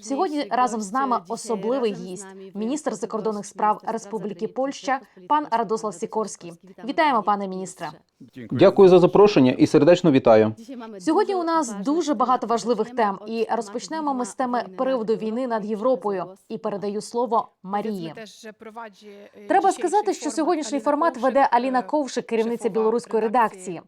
Сьогодні разом з нами особливий гість, міністр закордонних справ Республіки Польща, пан Радослав Сікорський. Вітаємо, пане міністре. Дякую за запрошення і сердечно вітаю. Сьогодні у нас дуже багато важливих тем, і розпочнемо ми з теми приводу війни над Європою. І передаю слово Марії. Треба сказати, що сьогоднішній формат веде Аліна Ковшик, керівниця білоруської редакції.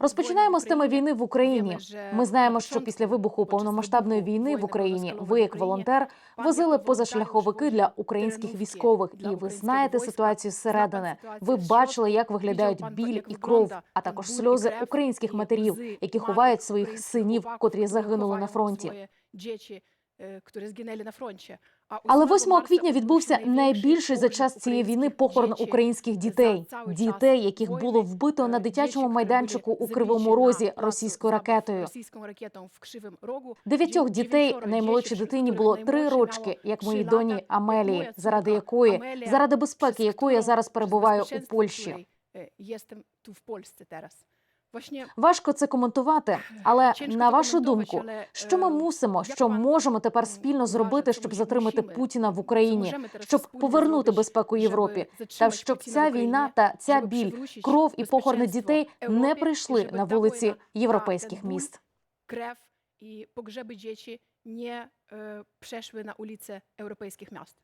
Розпочинаємо з теми війни в Україні. Ми знаємо, що після вибуху повномасштабної війни в Україні ви, як волонтер, возили позашляховики для українських військових, і ви знаєте ситуацію зсередини. Ви бачили, як виглядають біль і кров, а також сльози українських матерів, які ховають своїх синів, котрі загинули на фронті. Але 8 квітня відбувся найбільший за час цієї війни похорон українських дітей, дітей, яких було вбито на дитячому майданчику у Кривому Розі російською ракетою. Дев'ятьох дітей наймолодшій дитині було три рочки, як моїй доні Амелії, заради якої заради безпеки якої я зараз перебуваю у Польщі. Важко це коментувати, але на вашу думку, що ми мусимо, що можемо тепер спільно зробити, щоб затримати Путіна в Україні, щоб повернути безпеку Європі, та щоб ця війна та ця біль, кров і похорони дітей не прийшли на вулиці європейських міст. I pogrzeby dzieci nie e, przeszły na ulice europejskich miast.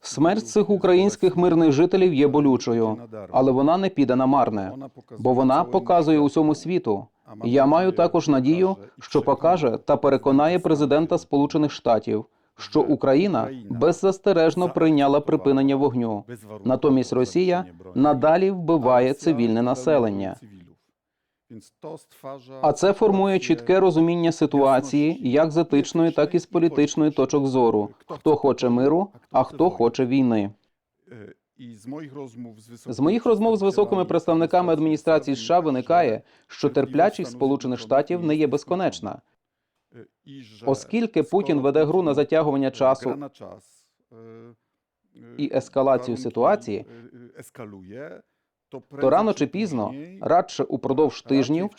Смерть цих українських мирних жителів є болючою, але вона не піде на марне, бо вона показує усьому світу. Я маю також надію, що покаже та переконає президента Сполучених Штатів, що Україна беззастережно прийняла припинення вогню. Натомість Росія надалі вбиває цивільне населення. А це формує чітке розуміння ситуації, як з етичної, так і з політичної точок зору. Хто хоче миру, а хто хоче війни. З моїх розмов з високими представниками адміністрації США виникає, що терплячість Сполучених Штатів не є безконечна. Оскільки Путін веде гру на затягування часу і ескалацію ситуації, то рано чи пізно, радше упродовж тижнів,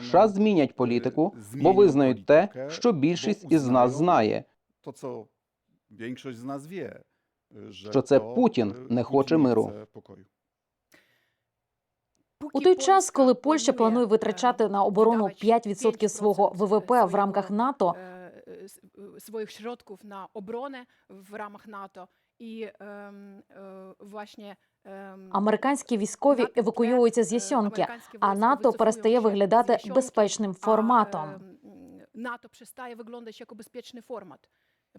США змінять політику, бо визнають те, що більшість із нас знає, to, co większość z nas Що це Путін e, не хоче миру. chce. У той час, коли Польща планує витрачати на оборону 5% свого ВВП в рамках НАТО, swoich środków na obronę w ramach NATO i em, e, właśnie американські військові евакуюються з e, Ясьонки, а НАТО перестає виглядати безпечним форматом.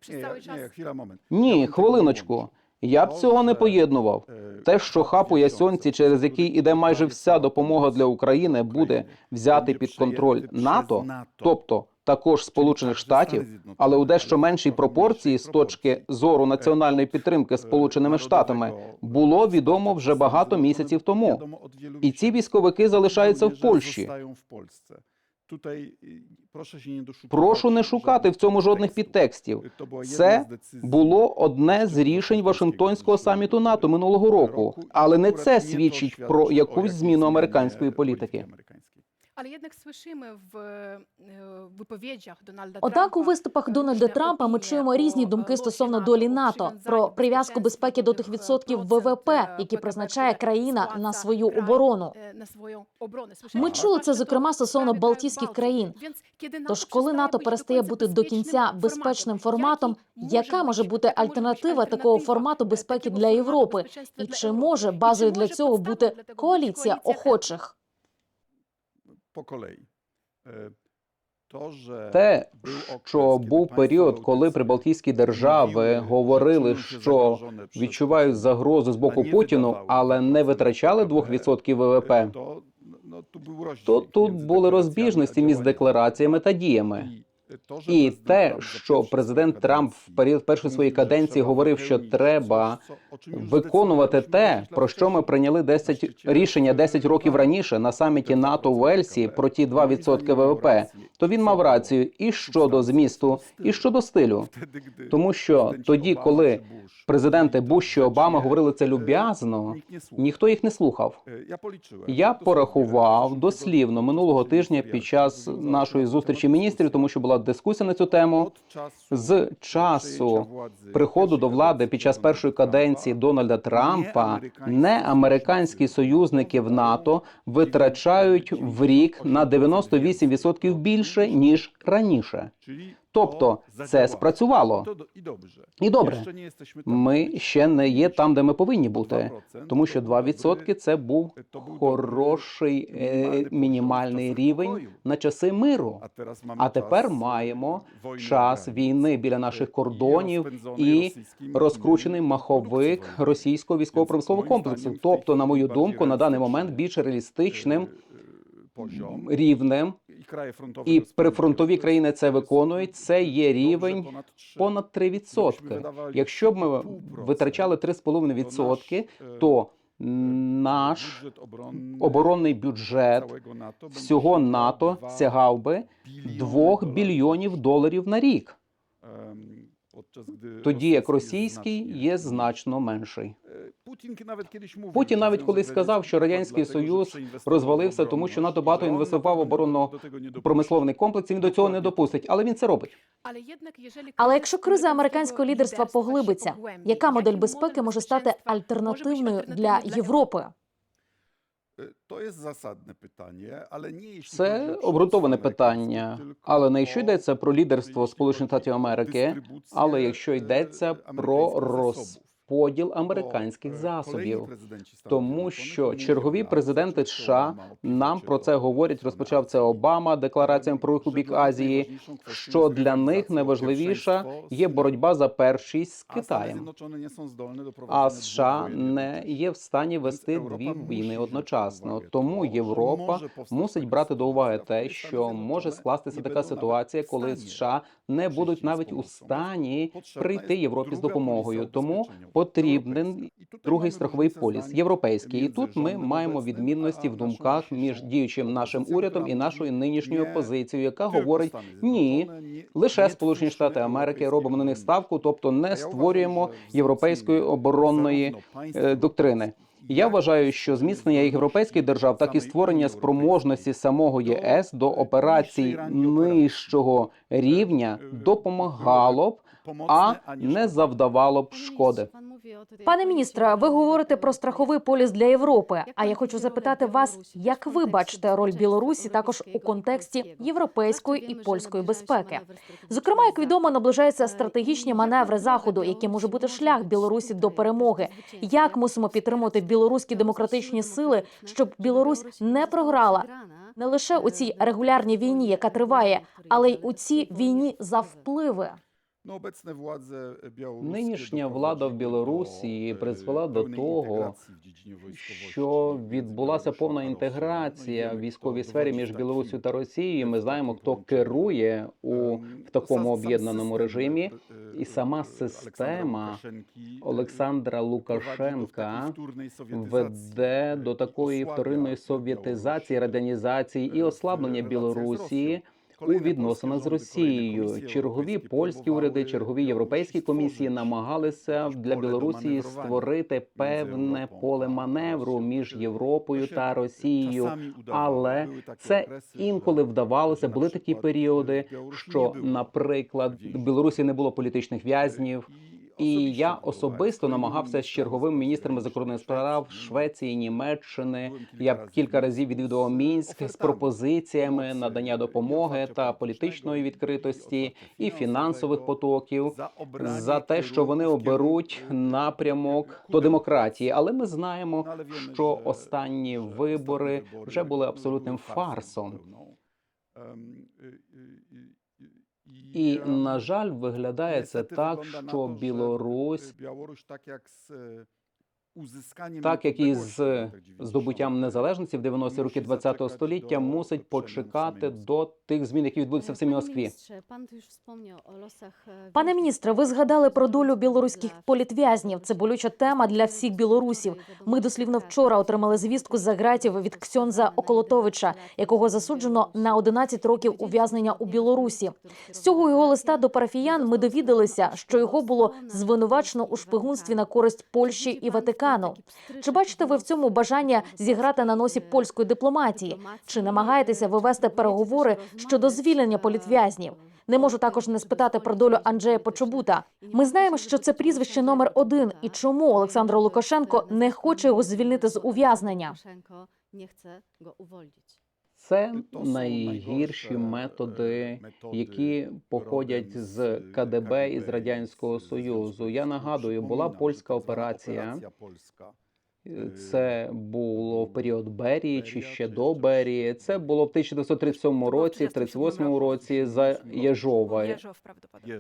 Nie, cały ja, czas nie, chwila, moment. Ні, хвилиночку. Я б цього не поєднував. Е, Те, що хаб у Ясьонці, через який іде майже вся допомога для України, буде взяти під контроль НАТО, тобто також Сполучених Штатів, але у дещо меншій пропорції з точки зору національної підтримки Сполученими Штатами, було відомо вже багато місяців тому. І ці військовики залишаються в Польщі. Прошу не шукати в цьому жодних підтекстів. Це було одне з рішень Вашингтонського саміту НАТО минулого року, але не це свідчить про якусь зміну американської політики. Ale jednak słyszymy w e, wypowiedziach Donalda Однак у виступах е, Дональда Трампа ми чуємо різні е, думки стосовно долі НАТО, про прив'язку безпеки до тих відсотків ВВП, які е, призначає країна на свою оборону. е, на свою оборону. Ми чули це зокрема стосовно Балтійських країн. Тож, коли НАТО перестає бути до кінця безпечним форматом, яка може бути- альтернатива такого формату е, безпеки для Європи? І чи може базою для цього бути коаліція охочих? Те, був окres, що був період, коли прибалтійські держави говорили, що відчувають загрозу з боку Путіну, але не витрачали ВВП, 2% ВВП, то тут були розбіжності між деклараціями та діями. І те, що президент Трамп в період першої своєї каденції говорив, що треба виконувати те, про що ми прийняли 10 рішення 10 років раніше на саміті НАТО в Ельсі про ті 2% ВВП, то він мав рацію і щодо змісту, і щодо стилю. Тому що тоді, коли президенти Буш і Обама говорили це люб'язно, ніхто їх не слухав. Я порахував дослівно минулого тижня під час нашої зустрічі міністрів, тому що була дискусія на цю тему. З часу приходу до влади під час першої каденції Дональда Трампа не американські союзники в НАТО витрачають в рік на 98% більше ніж раніше. Тобто це спрацювало. І добре. Ми ще не є там, де ми повинні бути, тому що 2% – це був хороший е, мінімальний рівень на часи миру. А тепер маємо час війни біля наших кордонів і розкручений маховик російського військово-промислового комплексу. Тобто, на мою думку, на даний момент більш реалістичним рівнем, і прифронтові країни це виконують. Це є рівень понад 3%. Якщо б ми витрачали 3,5%, то наш оборонний бюджет всього НАТО сягав би 2 мільйонів доларів на рік, тоді як російський є значно менший. Путін навіть колись сказав, що радянський союз розвалився, тому що НАТО багато інвестував в оборонно Промисловний комплекс він до цього не допустить, але він це робить. Але якщо криза американського лідерства поглибиться, яка модель безпеки може стати альтернативною для Європи? Це обґрунтоване питання, але не якщо йдеться про лідерство Сполучених Штатів Америки, але якщо йдеться про розподіл американських засобів, тому що чергові президенти США нам про це говорять. Розпочав це Обама деклараціями про рух у бік Азії. Що для них найважливіша є боротьба за першість з Китаєм. А США не є в стані вести дві війни одночасно. Тому Європа мусить брати до уваги те, що може скластися така ситуація, коли США не будуть навіть у стані прийти Європі з допомогою. Тому потрібен другий страховий поліс європейський. І тут ми маємо відмінності в думках між діючим нашим урядом і нашою нинішньою опозицією, яка говорить ні, лише Сполучені Штати Америки робимо на них ставку, тобто не створюємо європейської оборонної е, доктрини. Я вважаю, що зміцнення європейських держав, так і створення спроможності самого ЄС до операцій нижчого рівня допомагало б, а не завдавало б шкоди. Пане міністре, ви говорите про страховий поліс для Європи. А я хочу запитати вас, як ви бачите роль Білорусі також у контексті європейської і польської безпеки? Зокрема, як відомо, наближаються стратегічні маневри заходу, які може бути шлях Білорусі до перемоги. Як мусимо підтримувати білоруські демократичні сили, щоб Білорусь не програла не лише у цій регулярній війні, яка триває, але й у цій війні за впливи? Нинішня влада в Білорусі призвела до того, що відбулася повна інтеграція в військовій сфері між Білорусію та Росією. Ми знаємо, хто керує у в такому об'єднаному режимі, і сама система Олександра Лукашенка веде до такої вторинної совєтизації, радянізації і ослаблення Білорусі у відносинах з Росією. Чергові польські уряди, чергові європейські комісії намагалися для Білорусі створити певне поле маневру між Європою та Росією, але це інколи вдавалося. Були такі періоди, що, наприклад, в Білорусі не було політичних в'язнів. І я особисто намагався з черговими міністрами закордонних справ Швеції, Німеччини. Я кілька разів відвідував мінськ з пропозиціями надання допомоги та політичної відкритості і фінансових потоків за те, що вони оберуть напрямок до демократії. Але ми знаємо, що останні вибори вже були абсолютним фарсом. І на жаль, виглядає це так, що Білорусь так як і з здобуттям незалежності в 90-ті роки ХХ століття, мусить почекати до тих змін, які відбудуться в самій Москві. Пане міністре, ви згадали про долю білоруських політв'язнів. Це болюча тема для всіх білорусів. Ми дослівно вчора отримали звістку з загратів від Ксьонза Околотовича, якого засуджено на 11 років ув'язнення у Білорусі. З цього його листа до парафіян ми довідалися, що його було звинувачено у шпигунстві на користь Польщі і Ватикану. Чи бачите ви в цьому бажання зіграти на носі польської дипломатії? Чи намагаєтеся вивести переговори щодо звільнення політв'язнів? Не можу також не спитати про долю Анджея Почобута. Ми знаємо, що це прізвище номер один, і чому Олександр Лукашенко не хоче його звільнити з ув'язнення. Це найгірші методи, які походять з КДБ і з радянського союзу. Я нагадую, була польська операція. Це було в період Берії чи ще до Берії. Це було в 1937 році, 38 році. за Єжова.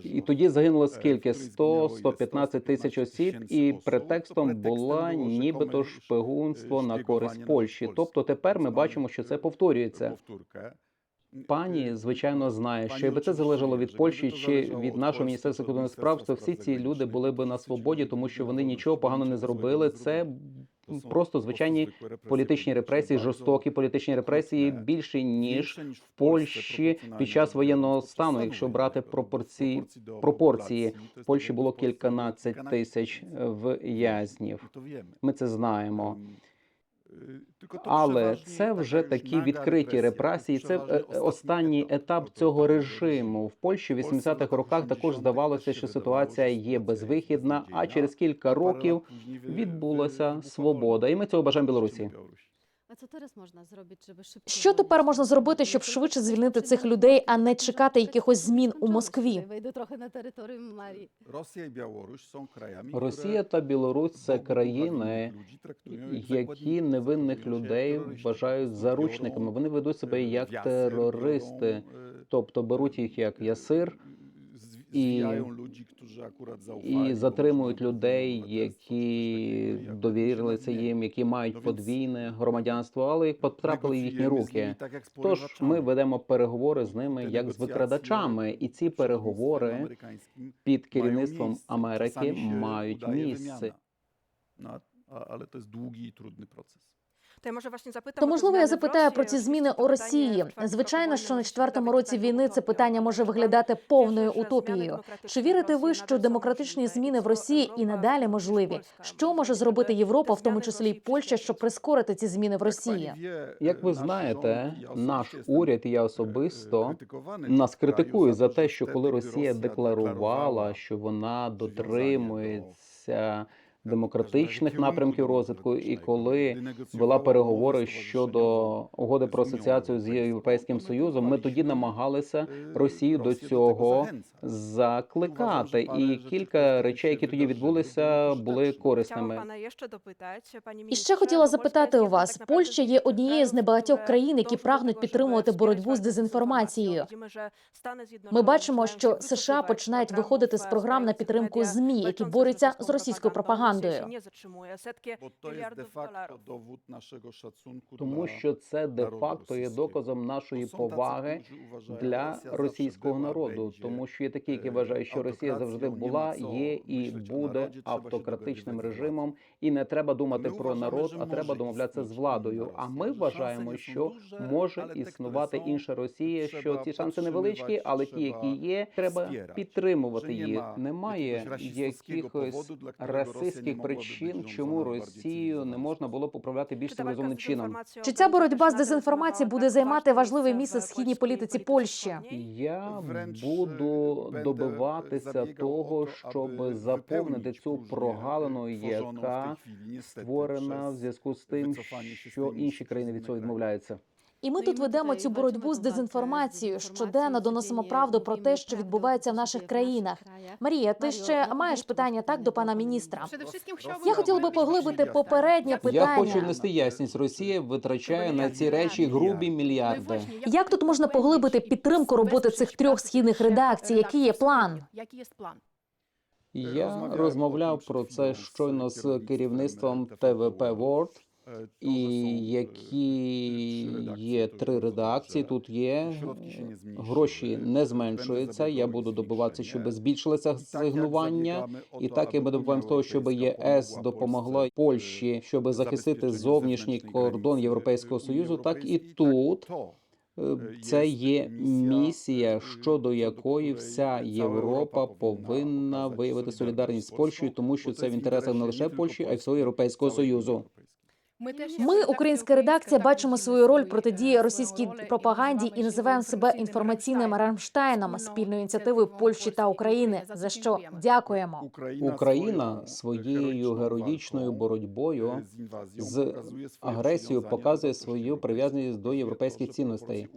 І тоді загинуло скільки? 100-115 тисяч осіб, і претекстом була нібито шпигунство на користь Польщі. Тобто тепер ми бачимо, що це повторюється. Пані, звичайно, знає, що якби це залежало від Польщі чи від нашого міністерства закордонних справ, то всі ці люди були би на свободі, тому що вони нічого поганого не зробили. Це просто звичайні політичні репресії, жорстокі політичні репресії більше ніж в Польщі під час воєнного стану, якщо брати пропорції пропорції. В Польщі було кільканадцять тисяч в'язнів. Ми це знаємо. Але це вже такі відкриті репресії. Це е, е, останній етап цього режиму. В Польщі в 80-х роках також здавалося, що ситуація є безвихідна. А через кілька років відбулася свобода, і ми цього бажаємо Білорусі. Що тепер можна зробити, щоб швидше звільнити цих людей, а не чекати якихось змін у Москві? Wejdę trochę na terytorium Marii. Росія та Білорусь це країни, які невинних людей вважають заручниками. Вони ведуть себе як терористи, тобто беруть їх як ясир і, і затримують людей, які довірилися їм, які мають подвійне громадянство, але їх потрапили в їхні руки. Тож ми ведемо переговори з ними як з викрадачами, і ці переговори під керівництвом Америки мають місце. Але це довгий і трудний процес. То може власне запитам То можливо я запитаю про ці зміни у Росії. Звичайно, що на четвертому році війни це питання може виглядати повною утопією. Чи вірите ви, що демократичні зміни в Росії і надалі можливі? Що може зробити Європа, в тому числі і Польща, щоб прискорити ці зміни в Росії? Як ви знаєте, наш уряд і я особисто нас критикують за те, що коли Росія декларувала, що вона дотримується демократичних напрямків розвитку, і коли вела переговори щодо угоди про асоціацію з Європейським Союзом, ми тоді намагалися Росію до цього закликати. І кілька речей, які тоді відбулися, були корисними. І ще хотіла запитати у вас: Польща є однією з небагатьох країн, які прагнуть підтримувати боротьбу з дезінформацією. Ми бачимо, що США починають виходити з програм на підтримку змі, які борються з російською пропагандою. Бо то є де-факто довод нашого шацунку Тому що це де факто є доказом нашої поваги для російського народу, тому що є такі, які е, вважають, що Росія завжди була, є і буде автократичним режимом, і не треба думати про народ, а треба домовлятися з владою. А ми вважаємо, що може існувати інша Росія, що ці шанси невеличкі, але ті, які є, треба підтримувати їх. Немає якихось расистських mogłaby причин, чому Росію не можна було б управляти більш цивілізованим чином. Чи ця боротьба з дезінформацією буде займати важливе місце в східній політиці Польщі? Я буду е, добиватися того, щоб заповнити цю прогалину, яка створена в зв'язку з тим, що інші країни від цього відмовляються. І ми тут ведемо цю боротьбу з дезінформацією. Щоденно доносимо правду про те, що відбувається в наших країнах. Марія, ти ще маєш питання так до пана міністра? Я хотіла би поглибити попереднє Я хочу внести ясність. Росія витрачає на ці речі грубі мільярди. Як тут можна поглибити підтримку роботи цих трьох східних редакцій? Який є план? Який є план? Я розмовляв про це щойно з керівництвом ТВП World, і які є три редакції. Тут є гроші не зменшуються. Я буду добиватися, щоб збільшилося сигнування. І так ми добуваємо з того, щоб ЄС допомогла Польщі, щоб захистити зовнішній кордон Європейського союзу. Так і тут е, це є місія, щодо якої вся Європа повинна виявити солідарність з Польщею, тому що це в інтересах не лише Польщі, а й всього Європейського союзу. Ми теж Ми, українська редакція, бачимо свою роль протидії російській пропаганді і називаємо себе інформаційним Рамштайном спільною ініціативою Польщі та України. За що дякуємо. Україна своєю героїчною боротьбою з агресією показує свою прив'язаність до європейських цінностей.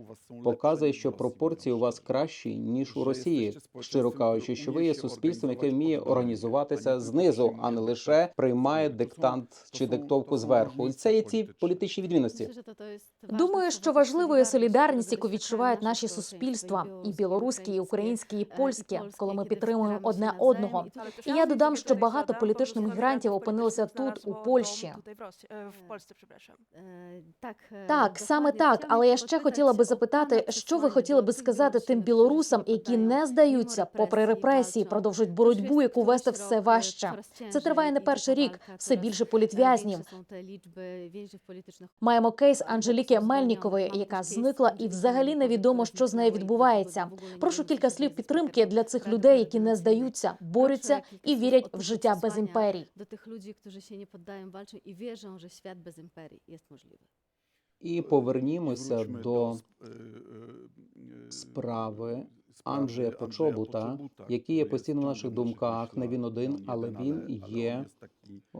Показує, що пропорції у вас кращі ніж у Росії, щиро кажучи, що ви є суспільством, яке вміє організуватися знизу, а не лише приймає диктант чи диктовку зверху. Це є ці політичні відмінності. Ważna Думаю, що важливою солідарність, яку відчувають наші суспільства, і білоруські, і українські, і і коли ми підтримуємо одне одного. І я додам, що багато політичних мігрантів опинилися тут, у Польщі. Е, Так, е, Так, саме так. Але я ще хотіла би запитати, що ви хотіли би сказати тим білорусам, які не здаються попри репресії, продовжують боротьбу, яку вести все e, важче. Це триває не перший рік. Все більше політв'язнів. Liczby więźniów politycznych. Маємо кейс Анжеліки Мельнікової, яка зникла, і взагалі невідомо, що з нею відбувається. Прошу кілька слів підтримки для цих людей, які не здаються, борються і вірять в життя без імперій. Do tych ludzi, którzy się nie poddają, walczą i wierzą, że świat bez imperii jest możliwy. І повернімося до справи Анджея Почобута, який є постійно в наших думках. Не він один, але він є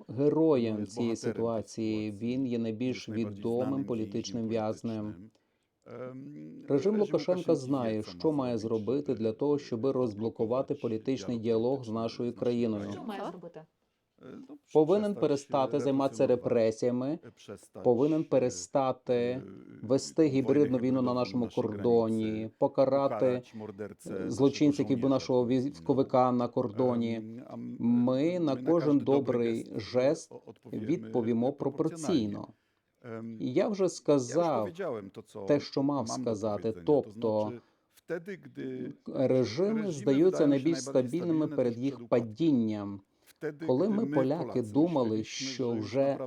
героєм цієї ситуації. Він є найбільш відомим політичним в'язнем. Режим Лукашенка знає, що має зробити для того, щоб розблокувати політичний діалог з нашою країною. зробити? Повинен перестати займатися репресіями, повинен перестати вести гібридну війну на нашому кордоні, покарати злочинців, які б нашого військовика на кордоні. Ми на кожен добрий жест відповімо пропорційно. Я вже сказав те, що мав сказати. Тобто режими здаються найбільш стабільними перед їх падінням. Коли ми, поляки, думали, що вже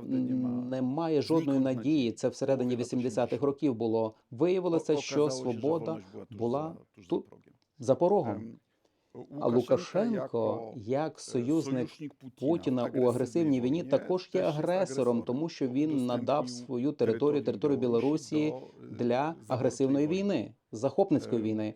немає жодної надії, це всередині 80-х років було. Виявилося, що свобода була тут за порогом. А Лукашенко, як союзник Путіна. У агресивній війні, також є агресором, тому що він надав свою територію, територію Білорусі для агресивної війни, захопницької війни.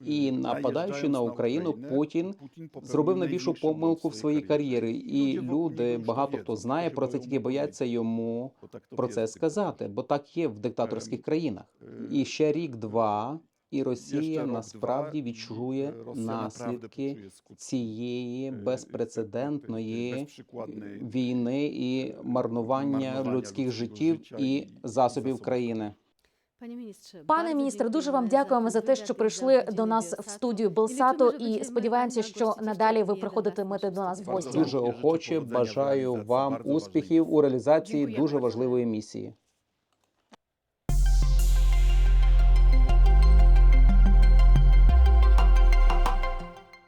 І нападаючи на Україну, Путін зробив найбільшу помилку в своїй кар'єрі. І люди, багато хто знає про це, тільки бояться йому про це сказати, бо так є в диктаторських країнах. І ще рік-два, і Росія насправді відчує наслідки цієї безпрецедентної війни і марнування людських життів і засобів країни. Пане міністр, міністре, дуже вам дякуємо за те, що прийшли до нас в студію że і сподіваємося, що надалі ви приходитимете до нас в гості. Дуже охоче бажаю вам успіхів у реалізації дуже важливої місії.